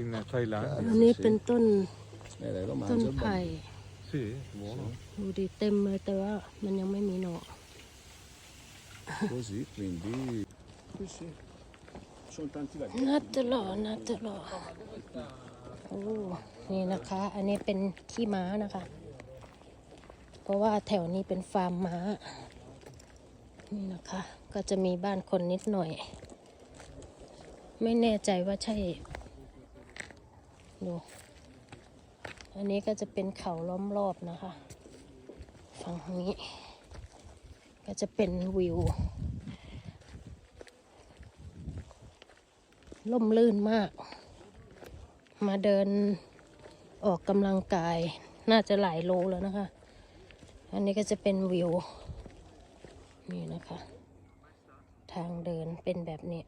in Thailand. อันนี้เป็นต้น Eh, lei lo ต้น mangia il ไผ่ bambino. Sì, buono. ดูดิเต็มเลยแต่ว่ามันยังไม่มีหน่อ Così, quindi... Sì, sì. Sono tanti laghi. น่าจะหล่อน่าจะหล่อโอ้นี่นะคะ อันนี้เป็นขี้ม้านะคะ เพราะว่าแถวนี้เป็นฟาร์มม้า นี่นะคะ ก็จะมีบ้านคนนิดหน่อย ไม่แน่ใจว่าใช่ ดู อันนี้ก็จะเป็นเขาล้อมรอบนะคะ ฝั่งนี้ ก็จะเป็นวิวล่มลื่นมาก มาเดินออกกำลังกาย น่าจะหลายโลแล้วนะคะ อันนี้ก็จะเป็นวิว นี่นะคะ ทางเดินเป็นแบบนี้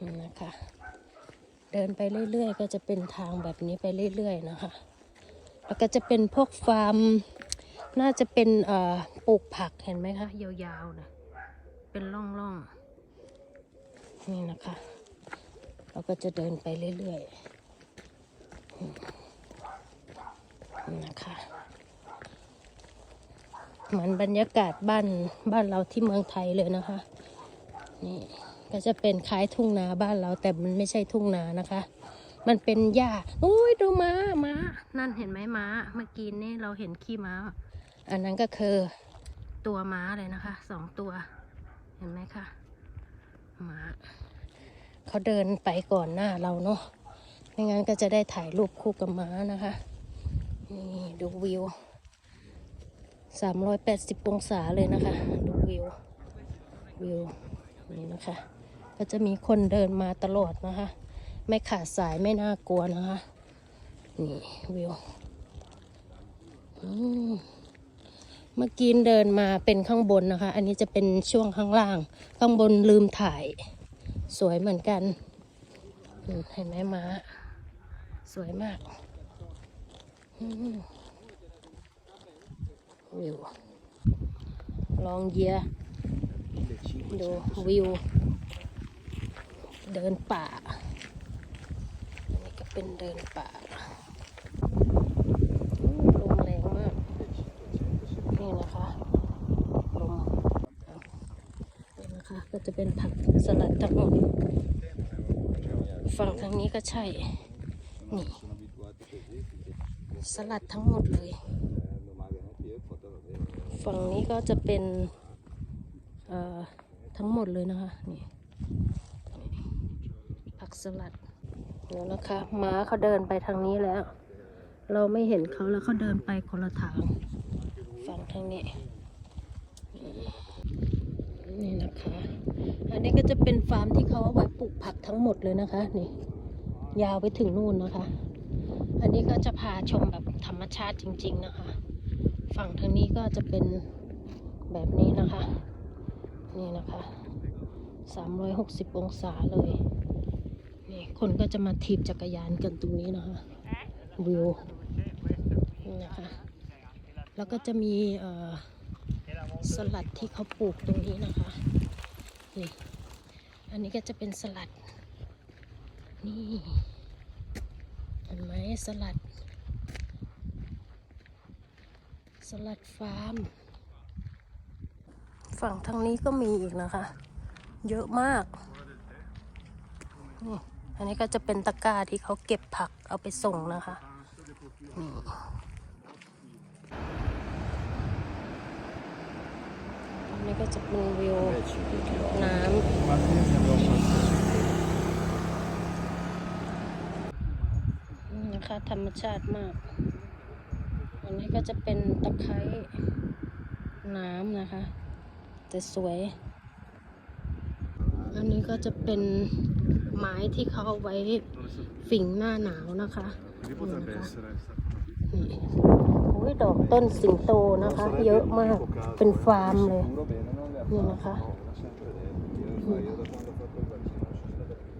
นี่นะคะ เดินไปเรื่อย ๆ ก็จะเป็นทางแบบนี้ไปเรื่อย ๆ นะคะ แล้วก็จะเป็นพวกฟาร์ม น่าจะเป็นเอ่อปลูกผักเห็นไหมคะ ยาวๆนะเป็นร่องๆ นี่นะคะ เราก็จะเดินไปเรื่อยๆนี่นะคะเหมือนบรรยากาศบ้านบ้านเราที่เมืองไทยเลยนะคะ นี่ ก็จะเป็นคล้ายทุ่งนาบ้านเรา แต่มันไม่ใช่ทุ่งนานะคะ มันเป็นหญ้าอุ้ยดูม้าม้า นั่นเห็นไหมม้า เมื่อกี้นี่เราเห็นขี้ม้า อันนั้นก็คือตัวม้าเลยนะคะสองตัว เห็นไหมคะม้าเขาเดินไปก่อนหน้าเราเนาะไม่งั้นก็จะได้ถ่ายรูปคู่กับม้านะคะนี่ดูวิว 380 องศาเลยนะคะ ดูวิว วิว นี่นะคะ ก็จะมีคนเดินมาตลอดนะคะ ไม่ขาดสายไม่น่ากลัวนะคะ นี่วิวเมื่อกี้เดินมาเป็นข้างบนนะคะ อันนี้จะเป็นช่วงข้างล่าง ข้างบนลืมถ่าย สวยเหมือนกันเห็นไหมม้าสวยมากวิวลองเยียดูวิว เดินป่า อันนี้ก็เป็นเดินป่าลมแรงมาก นี่นะคะลมนี่นะคะก็จะเป็นผักสลัดทั้งหมดฝั่งทางนี้ก็ใช่ นี่ สลัดทั้งหมดเลย ฝั่งนี้ก็จะเป็นเอ่อทั้งหมดเลยนะคะนี่ สลัดเดี๋ยวนะคะม้าเขาเดินไปทางนี้แล้ว เราไม่เห็นเขาแล้วเขาเดินไปคนละทางฝั่งทางนี้ นี่นะคะ อันนี้ก็จะเป็นฟาร์มที่เขาเอาไว้ปลูกผักทั้งหมดเลยนะคะนี่ยาวไปถึงนู่นนะคะ อันนี้ก็จะพาชมแบบธรรมชาติจริง ๆนะคะ ฝั่งทางนี้ก็จะเป็นแบบนี้นะคะ นี่นะคะ 360 องศาเลย คนก็จะมาถีบจักรยานกันตรงนี้นะคะวิวนี่นะคะแล้วก็จะมีเอ่อสลัดที่เขาปลูกตรงนี้นะคะนี่อันนี้ก็จะเป็นสลัด นี่เห็นไหมสลัด สลัดฟาร์ม ฝั่งทางนี้ก็มีอีกนะคะ เยอะมากนี่ อันนี้ก็จะเป็นตะกร้าที่เขาเก็บผักเอาไปส่งนะคะนี่อันนี้ก็จะเป็นวิวน้ำนะคะธรรมชาติมาก อันนี้ก็จะเป็นตะไคร้น้ำนะคะจะสวย อันนี้ก็จะเป็นไม้ที่เขาเอาไว้ฝิ่งหน้าหนาวนะคะนี่นะคะนี่โอ้ยดอกต้นสิงโตนะคะ เยอะมากเป็นฟาร์มเลย Sicuro bene, non le ha Sì, fatto, ma fa. no, l'ha sempre detto. Io, io da quando ho fatto il vaccino sono stato più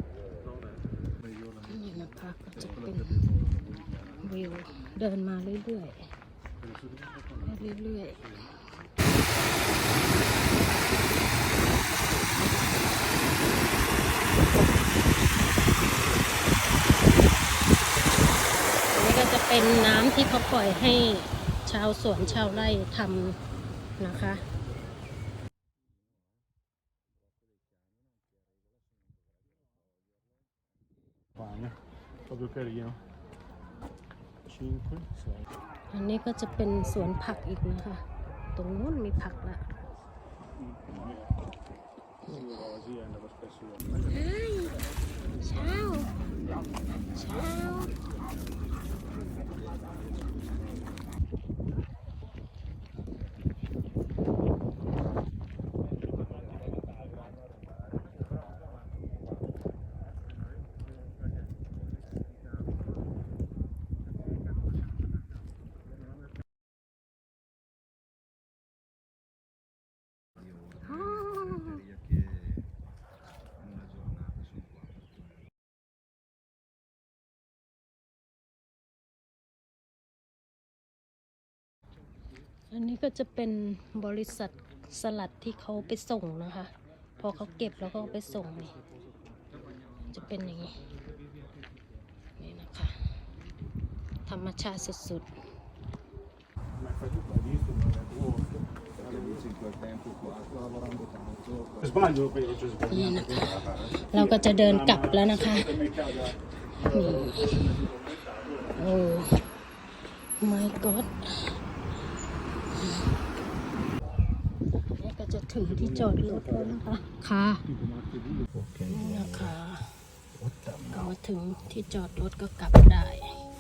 นี่นะคะก็จะเป็นวิวเดินมาเรื่อยๆเรื่อยๆ เป็นน้ำที่เขาปล่อยให้ชาวสวนชาวไร่ทำนะคะ Pane, proprio carino. 5, 6. อันนี้ก็จะเป็นสวนผักอีกนะคะ ตรงนู้นมีผักละ Così andavo spesso io. เช้าเช้า อันนี้ก็จะเป็นบริษัทสลัดที่เขาไปส่งนะคะ พอเขาเก็บแล้วก็ไปส่งนี่จะเป็นอย่างนี้ นี่นะคะ ธรรมชาติสุดๆนี่นะคะ เราก็จะเดินกลับแล้วนะคะนี่โอ้ my god นี่ก็จะ ถึงที่จอดรถแล้วนะคะ ค่ะ Ok. นี่นะคะก็มาถึงที่จอดรถก็กลับได้